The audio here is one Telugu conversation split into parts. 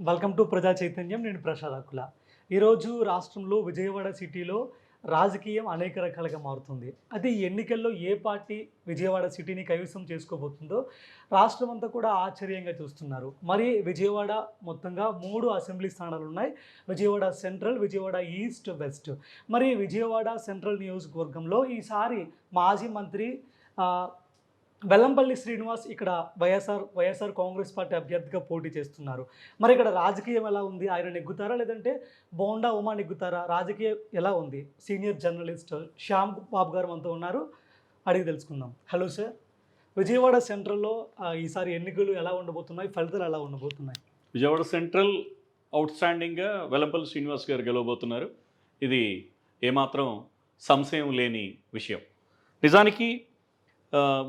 వెల్కమ్ టు ప్రజా చైతన్యం నేను ప్రసాద్ అకుల. ఈరోజు రాష్ట్రంలో విజయవాడ సిటీలో రాజకీయం అనేక రకాలుగా మారుతుంది. అది ఈ ఎన్నికల్లో ఏ పార్టీ విజయవాడ సిటీని కైవసం చేసుకోబోతుందో రాష్ట్రం అంతా కూడా ఆశ్చర్యంగా చూస్తున్నారు. మరి విజయవాడ మొత్తంగా మూడు అసెంబ్లీ స్థానాలు ఉన్నాయి Vijayawada central Vijayawada east west. మరి విజయవాడ సెంట్రల్ నియోజకవర్గంలో ఈసారి మాజీ మంత్రి వెల్లంపల్లి శ్రీనివాస్ ఇక్కడ వైఎస్ఆర్ వైఎస్ఆర్ కాంగ్రెస్ పార్టీ అభ్యర్థిగా పోటీ చేస్తున్నారు. మరి ఇక్కడ రాజకీయం ఎలా ఉంది? ఆయన నెగ్గుతారా? లేదంటే బోండా ఉమా నెగ్గుతారా? రాజకీయం ఎలా ఉంది? సీనియర్ జర్నలిస్ట్ శ్యామ్ బాబు గారు మనతో ఉన్నారు. అడిగి తెలుసుకుందాం. Hello sir. విజయవాడ సెంట్రల్లో ఈసారి ఎన్నికలు ఎలా ఉండబోతున్నాయి? ఫలితాలు ఎలా ఉండబోతున్నాయి? విజయవాడ సెంట్రల్ అవుట్స్టాండింగ్గా వెల్లంపల్లి శ్రీనివాస్ గారు గెలవబోతున్నారు. ఇది ఏమాత్రం సంశయం లేని విషయం. నిజానికి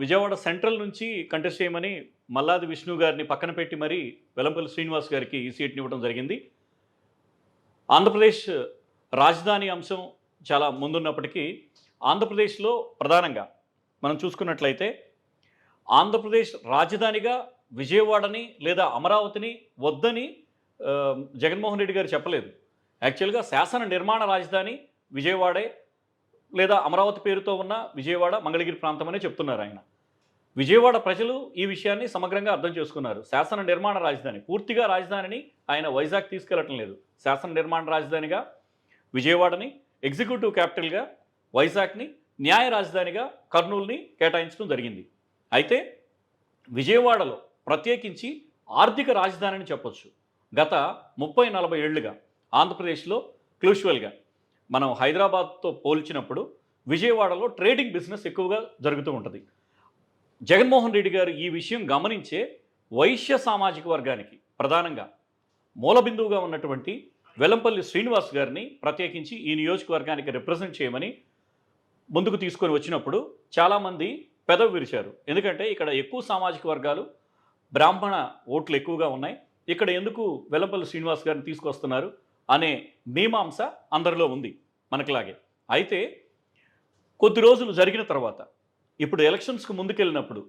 విజయవాడ సెంట్రల్ నుంచి కంటెస్ట్ చేయమని మల్లాది విష్ణు గారిని పక్కన పెట్టి మరీ వెలంపల్లి శ్రీనివాస్ గారికి ఈ సీట్ని ఇవ్వడం జరిగింది. ఆంధ్రప్రదేశ్ రాజధాని అంశం చాలా ముందున్నప్పటికీ ఆంధ్రప్రదేశ్లో ప్రధానంగా మనం చూసుకున్నట్లయితే ఆంధ్రప్రదేశ్ రాజధానిగా విజయవాడని లేదా అమరావతిని వద్దని జగన్మోహన్ రెడ్డి గారు చెప్పలేదు. యాక్చువల్గా శాసన నిర్మాణ రాజధాని విజయవాడే. లేదా అమరావతి పేరుతో ఉన్న విజయవాడ మంగళగిరి ప్రాంతమనే చెప్తున్నారు ఆయన. విజయవాడ ప్రజలు ఈ విషయాన్ని సమగ్రంగా అర్థం చేసుకున్నారు. శాసన నిర్మాణ రాజధాని పూర్తిగా రాజధానిని ఆయన వైజాగ్ తీసుకెళ్ళటం లేదు. శాసన నిర్మాణ రాజధానిగా విజయవాడని ఎగ్జిక్యూటివ్ క్యాపిటల్గా వైజాగ్ని న్యాయ రాజధానిగా కర్నూలుని కేటాయించడం జరిగింది. అయితే విజయవాడలో ప్రత్యేకించి ఆర్థిక రాజధానిని చెప్పొచ్చు. గత ముప్పై నలభై ఏళ్ళుగా ఆంధ్రప్రదేశ్లో క్లూషువల్గా మనం హైదరాబాద్తో పోల్చినప్పుడు విజయవాడలో ట్రేడింగ్ బిజినెస్ ఎక్కువగా జరుగుతూ ఉంటుంది. జగన్మోహన్ రెడ్డి గారు ఈ విషయం గమనించే వైశ్య సామాజిక వర్గానికి ప్రధానంగా మూలబిందువుగా ఉన్నటువంటి వెల్లంపల్లి శ్రీనివాస్ గారిని ప్రత్యేకించి ఈ నియోజకవర్గానికి రిప్రజెంట్ చేయమని ముందుకు తీసుకొని వచ్చినప్పుడు చాలామంది పెదవి విరిచారు. ఎందుకంటే ఇక్కడ ఎక్కువ సామాజిక వర్గాలు బ్రాహ్మణ ఓట్లు ఎక్కువగా ఉన్నాయి. ఇక్కడ ఎందుకు వెల్లంపల్లి శ్రీనివాస్ గారిని తీసుకొస్తున్నారు? అనే మీమాంస అందరిలో ఉంది మనకులాగే. అయితే కొద్ది రోజులు జరిగిన తర్వాత ఇప్పుడు ఎలక్షన్స్కు ముందుకెళ్ళినప్పుడు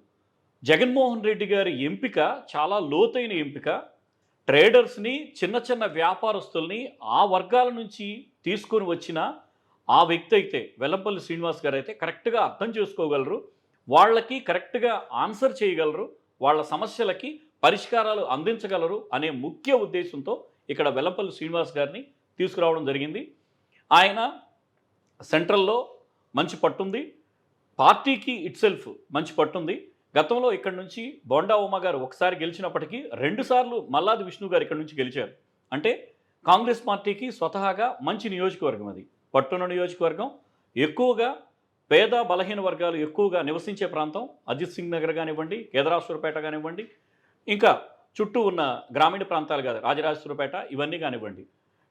జగన్మోహన్ రెడ్డి గారి ఎంపిక చాలా లోతైన ఎంపిక ట్రేడర్స్ని చిన్న చిన్న వ్యాపారస్తుల్ని ఆ వర్గాల నుంచి తీసుకొని వచ్చిన ఆ వ్యక్తి అయితే వెల్లంపల్లి శ్రీనివాస్ గారు అయితే కరెక్ట్గా అర్థం చేసుకోగలరు. వాళ్ళకి కరెక్ట్గా ఆన్సర్ చేయగలరు. వాళ్ళ సమస్యలకి పరిష్కారాలు అందించగలరు అనే ముఖ్య ఉద్దేశంతో ఇక్కడ వెల్లంపల్లి శ్రీనివాస్ గారిని తీసుకురావడం జరిగింది. ఆయన సెంట్రల్లో మంచి పట్టుంది పార్టీకి ఇట్సెల్ఫ్ మంచి పట్టుంది గతంలో ఇక్కడ నుంచి బోండా ఉమా గారు ఒకసారి గెలిచినప్పటికీ రెండుసార్లు మల్లాది విష్ణు గారు ఇక్కడ నుంచి గెలిచారు. అంటే కాంగ్రెస్ పార్టీకి స్వతహాగా మంచి నియోజకవర్గం అది. పట్టున్న నియోజకవర్గం. ఎక్కువగా పేద బలహీన వర్గాలు ఎక్కువగా నివసించే ప్రాంతం. అజిత్ సింగ్ నగర్ కానివ్వండి కేదరాశ్వరపేట కానివ్వండి. ఇంకా చుట్టూ ఉన్న గ్రామీణ ప్రాంతాలు కాదు రాజరాజేశ్వరపేట ఇవన్నీ కానివ్వండి.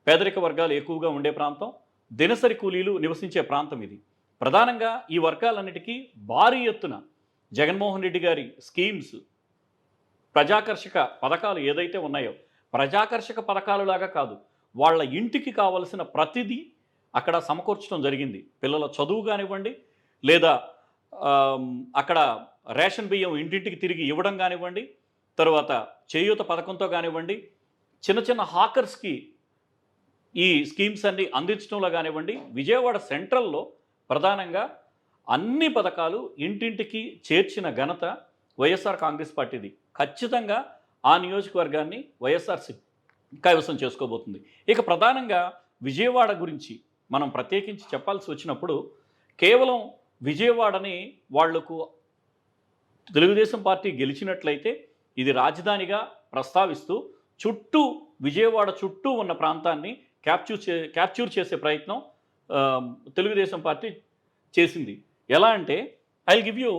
పేదరిక వర్గాలు ఎక్కువగా ఉండే ప్రాంతం దినసరి కూలీలు నివసించే ప్రాంతం ఇది. ప్రధానంగా ఈ వర్గాలన్నిటికీ భారీ ఎత్తున జగన్మోహన్ రెడ్డి గారి స్కీమ్స్ ప్రజాకర్షక పథకాలు ఏదైతే ఉన్నాయో ప్రజాకర్షక పథకాలులాగా కాదు వాళ్ళ ఇంటికి కావలసిన ప్రతిదీ అక్కడ సమకూర్చడం జరిగింది. పిల్లల చదువు కానివ్వండి లేదా అక్కడ రేషన్ బియ్యం ఇంటింటికి తిరిగి ఇవ్వడం కానివ్వండి తర్వాత చేయూత పథకంతో కానివ్వండి చిన్న చిన్న హాకర్స్కి ఈ స్కీమ్స్ అన్ని అందించడంలో కానివ్వండి విజయవాడ సెంట్రల్లో ప్రధానంగా అన్ని పథకాలు ఇంటింటికి చేర్చిన ఘనత వైఎస్ఆర్ కాంగ్రెస్ పార్టీది. ఖచ్చితంగా ఆ నియోజకవర్గాన్ని వైఎస్ఆర్సి కైవసం చేసుకోబోతుంది. ఇక ప్రధానంగా విజయవాడ గురించి మనం ప్రత్యేకించి చెప్పాల్సి వచ్చినప్పుడు కేవలం విజయవాడని వాళ్ళకు తెలుగుదేశం పార్టీ గెలిచినట్లయితే ఇది రాజధానిగా ప్రస్తావిస్తూ చుట్టూ విజయవాడ చుట్టూ ఉన్న ప్రాంతాన్ని క్యాప్చూర్ చే క్యాప్చూర్ చేసే ప్రయత్నం తెలుగుదేశం పార్టీ చేసింది. ఎలా అంటే ఐ గివ్ యూ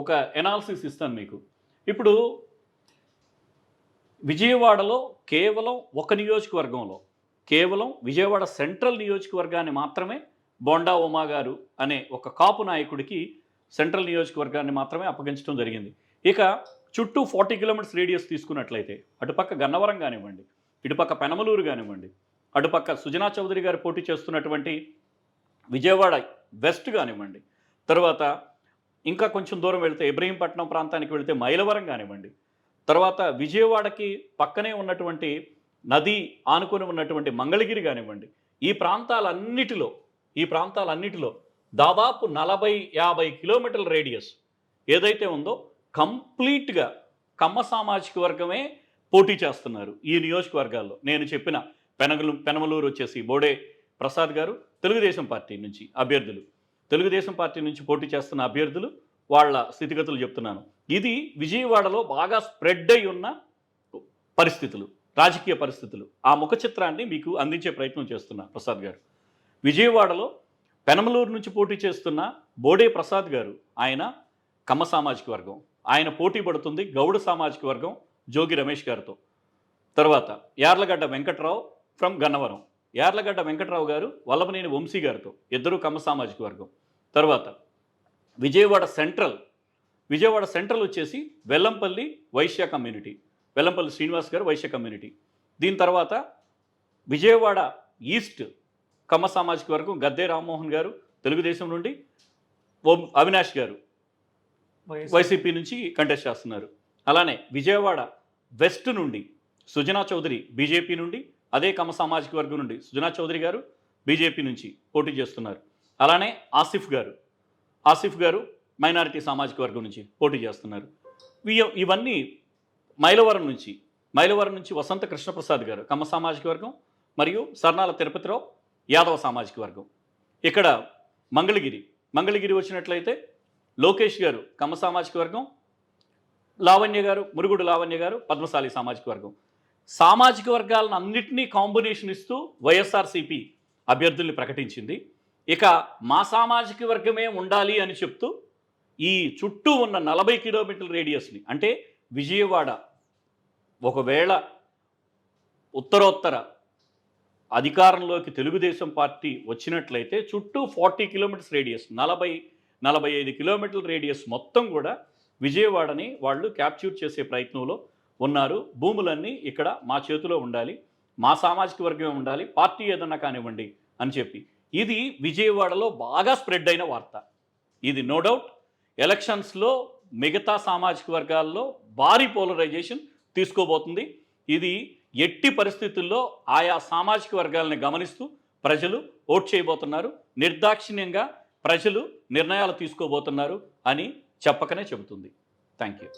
ఒక ఎనాలిసిస్ ఇస్తాను మీకు. ఇప్పుడు విజయవాడలో కేవలం ఒక నియోజకవర్గంలో కేవలం విజయవాడ సెంట్రల్ నియోజకవర్గాన్ని మాత్రమే బోండా ఉమా గారు అనే ఒక కాపు నాయకుడికి సెంట్రల్ నియోజకవర్గాన్ని మాత్రమే అప్పగించడం జరిగింది. ఇక చుట్టూ ఫార్టీ కిలోమీటర్స్ రేడియస్ తీసుకున్నట్లయితే అటుపక్క గన్నవరం కానివ్వండి ఇటుపక్క పెనమలూరు కానివ్వండి అటుపక్క సుజనా చౌదరి గారు పోటీ చేస్తున్నటువంటి విజయవాడ వెస్ట్ కానివ్వండి తర్వాత ఇంకా కొంచెం దూరం వెళితే ఇబ్రహీంపట్నం ప్రాంతానికి వెళితే మైలవరం కానివ్వండి తర్వాత విజయవాడకి పక్కనే ఉన్నటువంటి నది ఆనుకొని ఉన్నటువంటి మంగళగిరి కానివ్వండి ఈ ప్రాంతాలన్నిటిలో ఈ ప్రాంతాలన్నిటిలో దాదాపు నలభై యాభై కిలోమీటర్ల రేడియస్ ఏదైతే ఉందో కంప్లీట్గా కమ్మ సామాజిక వర్గమే పోటీ చేస్తున్నారు ఈ నియోజకవర్గాల్లో. నేను చెప్పిన పెనగలు పెనమలూరు వచ్చేసి బోడే ప్రసాద్ గారు తెలుగుదేశం పార్టీ నుంచి అభ్యర్థులు. తెలుగుదేశం పార్టీ నుంచి పోటీ చేస్తున్న అభ్యర్థులు వాళ్ళ స్థితిగతులు చెప్తున్నాను. ఇది విజయవాడలో బాగా స్ప్రెడ్ అయి ఉన్న పరిస్థితులు రాజకీయ పరిస్థితులు. ఆ ముఖ చిత్రాన్ని మీకు అందించే ప్రయత్నం చేస్తున్నా ప్రసాద్ గారు. విజయవాడలో పెనమలూరు నుంచి పోటీ చేస్తున్న బోడే ప్రసాద్ గారు ఆయన కమ్మ సామాజిక వర్గం. ఆయన పోటీ పడుతుంది గౌడ సామాజిక వర్గం జోగి రమేష్ గారితో. తర్వాత యార్లగడ్డ వెంకట్రావు ఫ్రమ్ గన్నవరం. యార్లగడ్డ వెంకట్రావు గారు వల్లభనేని వంశీ గారితో ఇద్దరు కమ్మ సామాజిక వర్గం. తర్వాత విజయవాడ సెంట్రల్ విజయవాడ సెంట్రల్ వచ్చేసి వెల్లంపల్లి వైశ్య కమ్యూనిటీ వెల్లంపల్లి శ్రీనివాస్ గారు వైశ్య కమ్యూనిటీ. దీని తర్వాత విజయవాడ ఈస్ట్ కమ్మ సామాజిక వర్గం గద్దే రామ్మోహన్ గారు తెలుగుదేశం నుండి ఓం అవినాష్ గారు. వైసీపీ నుంచి కంటెస్ట్ చేస్తున్నారు. అలానే విజయవాడ వెస్ట్ నుండి సుజనా చౌదరి బీజేపీ నుండి అదే కమ సామాజిక వర్గం నుండి సుజనా చౌదరి గారు బీజేపీ నుంచి పోటీ చేస్తున్నారు. అలానే ఆసిఫ్ గారు ఆసిఫ్ గారు మైనారిటీ సామాజిక వర్గం నుంచి పోటీ చేస్తున్నారు. ఇవన్నీ మైలవరం నుంచి మైలవరం నుంచి వసంత కృష్ణప్రసాద్ గారు కమ్మ సామాజిక వర్గం మరియు సర్నాల తిరుపతిరావు యాదవ సామాజిక వర్గం. ఇక్కడ మంగళగిరి మంగళగిరి వచ్చినట్లయితే లోకేష్ గారు కమ్మ సామాజిక వర్గం లావణ్య గారు మురుగుడు లావణ్య గారు పద్మశాలి సామాజిక వర్గం. సామాజిక వర్గాలను అన్నింటినీ కాంబినేషన్ ఇస్తూ వైఎస్ఆర్సీపీ అభ్యర్థుల్ని ప్రకటించింది. ఇక మా సామాజిక వర్గమే ఉండాలి అని చెప్తూ ఈ చుట్టూ ఉన్న నలభై కిలోమీటర్ల రేడియస్ని అంటే విజయవాడ ఒకవేళ ఉత్తరోత్తర అధికారంలోకి తెలుగుదేశం పార్టీ వచ్చినట్లయితే చుట్టూ ఫార్టీ కిలోమీటర్స్ రేడియస్ నలభై నలభై ఐదు కిలోమీటర్ల రేడియస్ మొత్తం కూడా విజయవాడని వాళ్ళు క్యాప్చూర్ చేసే ప్రయత్నంలో ఉన్నారు. భూములన్నీ ఇక్కడ మా చేతిలో ఉండాలి మా సామాజిక వర్గమే ఉండాలి పార్టీ ఏదన్నా కానివ్వండి అని చెప్పి. ఇది విజయవాడలో బాగా స్ప్రెడ్ అయిన వార్త. ఇది నో డౌట్ ఎలక్షన్స్లో మిగతా సామాజిక వర్గాల్లో భారీ పోలరైజేషన్ తీసుకోబోతుంది. ఇది ఎట్టి పరిస్థితుల్లో ఆయా సామాజిక వర్గాలని గమనిస్తూ ప్రజలు ఓట్ చేయబోతున్నారు. నిర్దాక్షిణ్యంగా ప్రజలు నిర్ణయాలు తీసుకోబోతున్నారు అని చెప్పకనే చెబుతుంది. Thank you